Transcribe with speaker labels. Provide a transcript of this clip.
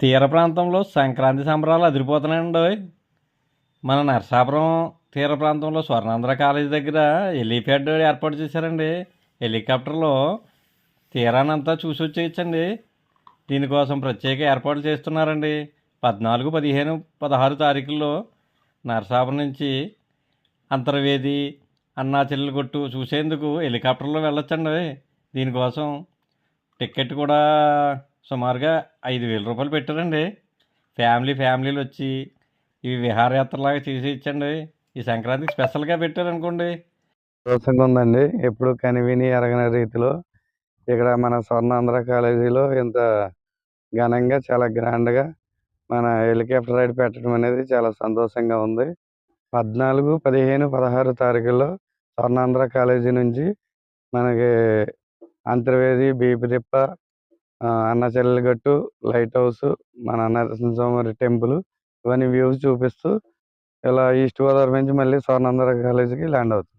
Speaker 1: తీర ప్రాంతంలో సంక్రాంతి సంబరాలు అదిరిపోతున్నాయండి మన నరసాపురం తీర ప్రాంతంలో స్వర్ణాంధ్ర కాలేజీ దగ్గర హెలీప్యాడ్ ఏర్పాటు చేశారండి. హెలికాప్టర్లో తీరానంతా చూసి వచ్చేయచ్చండి. దీనికోసం ప్రత్యేక ఏర్పాట్లు చేస్తున్నారండి. పద్నాలుగు పదిహేను పదహారు తారీఖుల్లో నరసాపురం నుంచి అంతర్వేది అన్నా చెల్లెలు కొట్టు చూసేందుకు హెలికాప్టర్లో వెళ్ళొచ్చండి దీనికోసం టికెట్ కూడా సుమారుగా ఐదు వేల రూపాయలు పెట్టారండి. ఫ్యామిలీ ఫ్యామిలీలు వచ్చి ఇవి విహారయాత్రలాగా చేసి ఇచ్చండి ఈ సంక్రాంతికి స్పెషల్గా పెట్టారనుకోండి.
Speaker 2: సంతోషంగా ఉందండి. ఎప్పుడు కనివిని ఎరగని రీతిలో ఇక్కడ మన స్వర్ణాంధ్ర కాలేజీలో ఇంత ఘనంగా చాలా గ్రాండ్గా మన హెలికాప్టర్ రైడ్ పెట్టడం అనేది చాలా సంతోషంగా ఉంది. పద్నాలుగు పదిహేను పదహారు తారీఖుల్లో స్వర్ణాంధ్ర కాలేజీ నుంచి మనకి అంతర్వేది బీపిదిప్ప ఆ, అన్నచెల్లెలగట్టు లైట్ హౌస్ మన నరసింహస్వామి టెంపుల్ ఇవన్నీ వ్యూస్ చూపిస్తూ ఇలా ఈస్ట్ గోదావరి నుంచి మళ్ళీ స్వర్ణాంధ్ర కాలేజీకి ల్యాండ్ అవుతుంది.